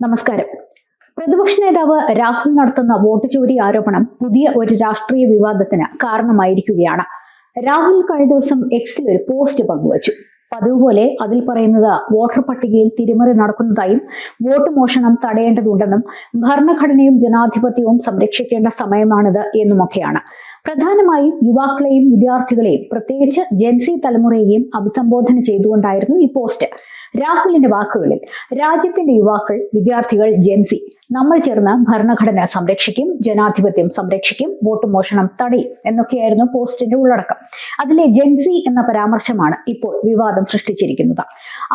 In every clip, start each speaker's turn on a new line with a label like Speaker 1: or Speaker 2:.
Speaker 1: നമസ്കാരം. പ്രതിപക്ഷ നേതാവ് രാഹുൽ നടത്തുന്ന വോട്ട് ചോരി ആരോപണം പുതിയ ഒരു രാഷ്ട്രീയ വിവാദത്തിന് കാരണമായിരിക്കുകയാണ്. രാഹുൽ കഴിഞ്ഞ ദിവസം എക്സിൽ ഒരു പോസ്റ്റ് പങ്കുവച്ചു. പതിവ് പോലെ അതിൽ പറയുന്നത് വോട്ടർ പട്ടികയിൽ തിരിമറി നടക്കുന്നതായും വോട്ട് മോഷണം തടയേണ്ടതുണ്ടെന്നും ഭരണഘടനയും ജനാധിപത്യവും സംരക്ഷിക്കേണ്ട സമയമാണിത് എന്നുമൊക്കെയാണ്. പ്രധാനമായും യുവാക്കളെയും വിദ്യാർത്ഥികളെയും പ്രത്യേകിച്ച് ജെൻസി തലമുറയെയും അഭിസംബോധന ചെയ്തുകൊണ്ടായിരുന്നു ഈ പോസ്റ്റ്. രാഹുലിന്റെ വാക്കുകളിൽ രാജ്യത്തിന്റെ യുവാക്കൾ വിദ്യാർത്ഥികൾ ജെൻസി നമ്മൾ ചേർന്ന് ഭരണഘടന സംരക്ഷിക്കും ജനാധിപത്യം സംരക്ഷിക്കും വോട്ട് മോഷണം തടയും എന്നൊക്കെയായിരുന്നു പോസ്റ്റിന്റെ ഉള്ളടക്കം. അതിലെ ജെൻസി എന്ന പരാമർശമാണ് ഇപ്പോൾ വിവാദം സൃഷ്ടിച്ചിരിക്കുന്നത്.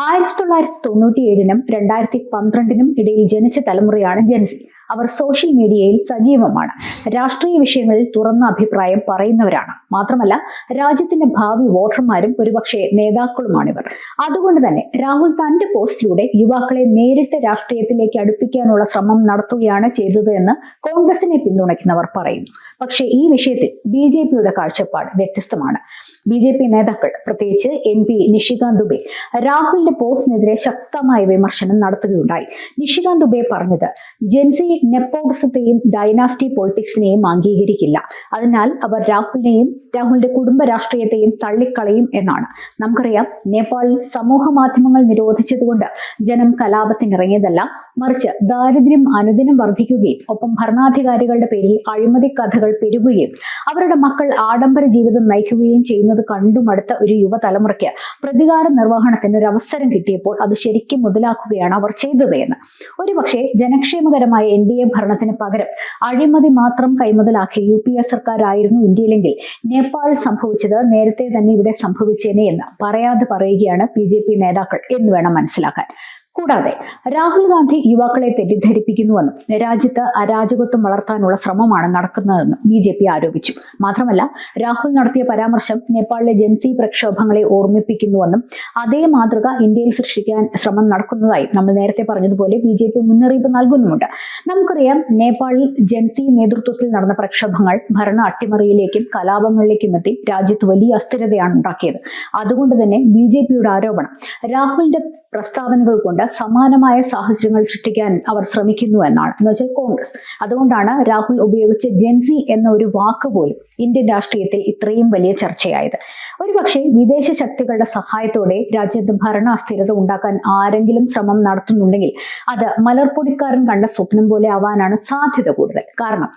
Speaker 1: ആയിരത്തി തൊള്ളായിരത്തി തൊണ്ണൂറ്റിയേഴിനും രണ്ടായിരത്തി പന്ത്രണ്ടിനും ഇടയിൽ ജനിച്ച തലമുറയാണ് ജനസി അവർ സോഷ്യൽ മീഡിയയിൽ സജീവമാണ്. രാഷ്ട്രീയ വിഷയങ്ങളിൽ തുറന്ന അഭിപ്രായം പറയുന്നവരാണ്. മാത്രമല്ല രാജ്യത്തിന്റെ ഭാവി വോട്ടർമാരും ഒരുപക്ഷെ നേതാക്കളുമാണിവർ. അതുകൊണ്ട് തന്നെ രാഹുൽ തന്റെ പോസ്റ്റിലൂടെ യുവാക്കളെ നേരിട്ട് രാഷ്ട്രീയത്തിലേക്ക് അടുപ്പിക്കാനുള്ള ശ്രമം നടത്തുകയാണ് ചെയ്തത് എന്ന് കോൺഗ്രസിനെ പിന്തുണയ്ക്കുന്നവർ പറയുന്നു. പക്ഷേ ഈ വിഷയത്തിൽ ബി കാഴ്ചപ്പാട് വ്യത്യസ്തമാണ്. ബി ജെ പി നേതാക്കൾ പ്രത്യേകിച്ച് എം പി നിഷികാന്ത് ദുബെ രാഹുലിന്റെ പോസ്റ്റിനെതിരെ ശക്തമായ വിമർശനം നടത്തുകയുണ്ടായി. നിഷികാന്ത് ദുബെ പറഞ്ഞത് ജെൻസി നെപ്പോട്ടിസത്തെയും ഡൈനാസ്റ്റി പൊളിറ്റിക്സിനെയും അംഗീകരിക്കില്ല. അതിനാൽ അവർ രാഹുലിനെയും രാഹുലിന്റെ കുടുംബ രാഷ്ട്രീയത്തെയും തള്ളിക്കളയും എന്നാണ്. നമുക്കറിയാം നേപ്പാളിൽ സമൂഹ മാധ്യമങ്ങൾ നിരോധിച്ചതുകൊണ്ട് ജനം കലാപത്തിനിറങ്ങിയതല്ല മറിച്ച് ദാരിദ്ര്യം അനുദിനം വർദ്ധിക്കുകയും ഒപ്പം ഭരണാധികാരികളുടെ പേരിൽ അഴിമതി കഥകൾ പെരുകുകയും അവരുടെ മക്കൾ ആഡംബര ജീവിതം നയിക്കുകയും ചെയ്യുന്നത് കണ്ടുമടുത്ത ഒരു യുവതലമുറയ്ക്ക് പ്രതികാര നിർവഹണത്തിന് ഒരു അവസരം കിട്ടിയപ്പോൾ അത് ശരിക്കും മുതലാക്കുകയാണ് അവർ ചെയ്തത് എന്ന്. ഒരുപക്ഷെ ജനക്ഷേമകരമായ എൻ ഡി എ ഭരണത്തിന് പകരം അഴിമതി മാത്രം കൈമുതലാക്കിയ യു പി എ സർക്കാരായിരുന്നു ഇന്ത്യയിലെങ്കിൽ നേപ്പാൾ സംഭവിച്ചത് നേരത്തെ തന്നെ ഇവിടെ സംഭവിച്ചേനെ എന്ന് പറയാതെ പറയുകയാണ് ബി നേതാക്കൾ എന്ന് വേണം മനസ്സിലാക്കാൻ. കൂടാതെ രാഹുൽ ഗാന്ധി യുവാക്കളെ തെറ്റിദ്ധരിപ്പിക്കുന്നുവെന്നും രാജ്യത്ത് അരാജകത്വം വളർത്താനുള്ള ശ്രമമാണ് നടക്കുന്നതെന്നും ബി ജെ പി ആരോപിച്ചു. മാത്രമല്ല രാഹുൽ നടത്തിയ പരാമർശം നേപ്പാളിലെ ജൻസി പ്രക്ഷോഭങ്ങളെ ഓർമ്മിപ്പിക്കുന്നുവെന്നും അതേ മാതൃക ഇന്ത്യയിൽ സൃഷ്ടിക്കാൻ ശ്രമം നടക്കുന്നതായി നമ്മൾ നേരത്തെ പറഞ്ഞതുപോലെ ബി ജെ പി മുന്നറിയിപ്പ് നൽകുന്നുമുണ്ട്. നമുക്കറിയാം നേപ്പാളിൽ ജൻസി നേതൃത്വത്തിൽ നടന്ന പ്രക്ഷോഭങ്ങൾ ഭരണ അട്ടിമറിയിലേക്കും കലാപങ്ങളിലേക്കും എത്തി രാജ്യത്ത് വലിയ അസ്ഥിരതയാണ് ഉണ്ടാക്കിയത്. അതുകൊണ്ട് തന്നെ ബി ജെ പിയുടെ ആരോപണം രാഹുലിന്റെ പ്രസ്താവനകൾ കൊണ്ട് സമാനമായ സാഹചര്യങ്ങൾ സൃഷ്ടിക്കാൻ അവർ ശ്രമിക്കുന്നു എന്നാണ്. എന്ന് വെച്ചാൽ കോൺഗ്രസ്. അതുകൊണ്ടാണ് രാഹുൽ ഉപയോഗിച്ച ജെൻസി എന്ന ഒരു വാക്ക് പോലും ഇന്ത്യൻ രാഷ്ട്രീയത്തിൽ ഇത്രയും വലിയ ചർച്ചയായത്. ഒരുപക്ഷെ വിദേശ ശക്തികളുടെ സഹായത്തോടെ രാജ്യത്ത് ഭരണ അസ്ഥിരത ഉണ്ടാക്കാൻ ആരെങ്കിലും ശ്രമം നടത്തുന്നുണ്ടെങ്കിൽ അത് മലർപ്പൊടിക്കാരൻ കണ്ട സ്വപ്നം പോലെ ആവാനാണ് സാധ്യത കൂടുതൽ. കാരണം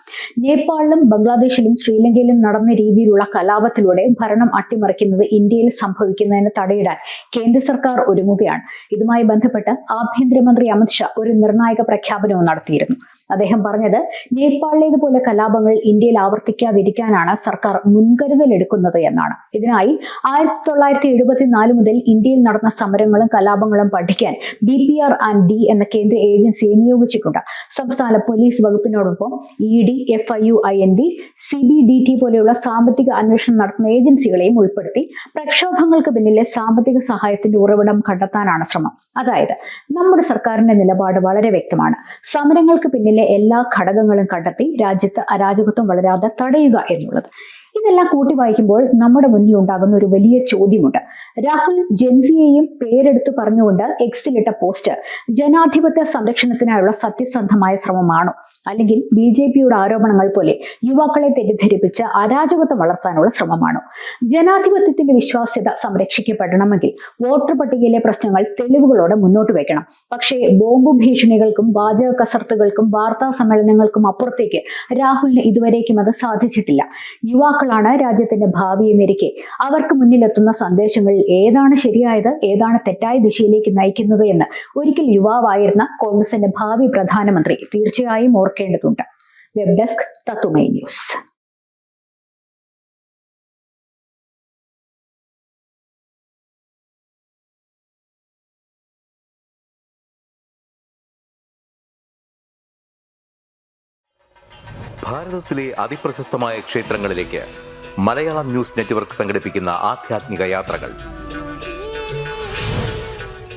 Speaker 1: നേപ്പാളിലും ബംഗ്ലാദേശിലും ശ്രീലങ്കയിലും നടന്ന രീതിയിലുള്ള കലാപത്തിലൂടെ ഭരണം അട്ടിമറിക്കുന്നത് ഇന്ത്യയിൽ സംഭവിക്കുന്നതിന് തടയിടാൻ കേന്ദ്ര സർക്കാർ ഒരുങ്ങുകയാണ്. ഇതുമായി ബന്ധപ്പെട്ട് ആഭ്യന്തരമന്ത്രി അമിത്ഷാ ഒരു നിർണായക പ്രഖ്യാപനവും നടത്തിയിരുന്നു. അദ്ദേഹം പറഞ്ഞത് നേപ്പാളിലേതുപോലെ കലാപങ്ങൾ ഇന്ത്യയിൽ ആവർത്തിക്കാതിരിക്കാനാണ് സർക്കാർ മുൻകരുതൽ എടുക്കുന്നത് എന്നാണ്. ഇതിനായി ആയിരത്തി തൊള്ളായിരത്തി എഴുപത്തിനാല് മുതൽ ഇന്ത്യയിൽ നടന്ന സമരങ്ങളും കലാപങ്ങളും പഠിക്കാൻ B P R and D എന്ന കേന്ദ്ര ഏജൻസിയെ നിയോഗിച്ചിട്ടുണ്ട്. സംസ്ഥാന police വകുപ്പിനോടൊപ്പം E D F I U I N D C B D T പോലെയുള്ള സാമ്പത്തിക അന്വേഷണം നടത്തുന്ന ഏജൻസികളെയും ഉൾപ്പെടുത്തി പ്രക്ഷോഭങ്ങൾക്ക് പിന്നിലെ സാമ്പത്തിക സഹായത്തിന്റെ ഉറവിടം കണ്ടെത്താനാണ് ശ്രമം. അതായത് നമ്മുടെ സർക്കാരിന്റെ നിലപാട് വളരെ വ്യക്തമാണ്. സമരങ്ങൾക്ക് പിന്നിലെ എല്ലാ ഘടകങ്ങളും കണ്ടെത്തി രാജ്യത്ത് അരാജകത്വം വളരാതെ തടയുക എന്നുള്ളത്. ഇതെല്ലാം കൂട്ടി വായിക്കുമ്പോൾ നമ്മുടെ മുന്നിൽ ഉണ്ടാകുന്ന ഒരു വലിയ ചോദ്യമുണ്ട്. രാഹുൽ ജെൻസിയെയും പേരെടുത്തു പറഞ്ഞുകൊണ്ട് എക്സിലിട്ട പോസ്റ്റ്. ജനാധിപത്യ സംരക്ഷണത്തിനായുള്ള സത്യസന്ധമായ ശ്രമമാണോ. അല്ലെങ്കിൽ ബി ജെ പിയുടെ ആരോപണങ്ങൾ പോലെ യുവാക്കളെ തെറ്റിദ്ധരിപ്പിച്ച് അരാജകത്വം വളർത്താനുള്ള ശ്രമമാണോ. ജനാധിപത്യത്തിന്റെ വിശ്വാസ്യത സംരക്ഷിക്കപ്പെടണമെങ്കിൽ വോട്ടർ പട്ടികയിലെ പ്രശ്നങ്ങൾ തെളിവുകളോടെ മുന്നോട്ട് വയ്ക്കണം പക്ഷേ ബോംബ് ഭീഷണികൾക്കും വാചക കസർത്തുകൾക്കും വാർത്താ സമ്മേളനങ്ങൾക്കും അപ്പുറത്തേക്ക് രാഹുലിന് ഇതുവരേക്കും അത് സാധിച്ചിട്ടില്ല. യുവാക്കളാണ് രാജ്യത്തിന്റെ ഭാവി എന്നിരിക്കെ അവർക്ക് മുന്നിലെത്തുന്ന സന്ദേശങ്ങളിൽ ഏതാണ് ശരിയായത്? ഏതാണ് തെറ്റായ ദിശയിലേക്ക് നയിക്കുന്നത് എന്ന് ഒരിക്കൽ യുവാവായിരുന്ന കോൺഗ്രസിന്റെ ഭാവി പ്രധാനമന്ത്രി തീർച്ചയായും ഓർക്കേണ്ടതുണ്ട്. വെബ് ഡെസ്ക് തത്തുമൈ ന്യൂസ്
Speaker 2: ഭാരതത്തിലെ ക്ഷേത്രങ്ങളിലേക്ക് മലയാളം ന്യൂസ് നെറ്റ്വർക്ക് യാത്രകൾ.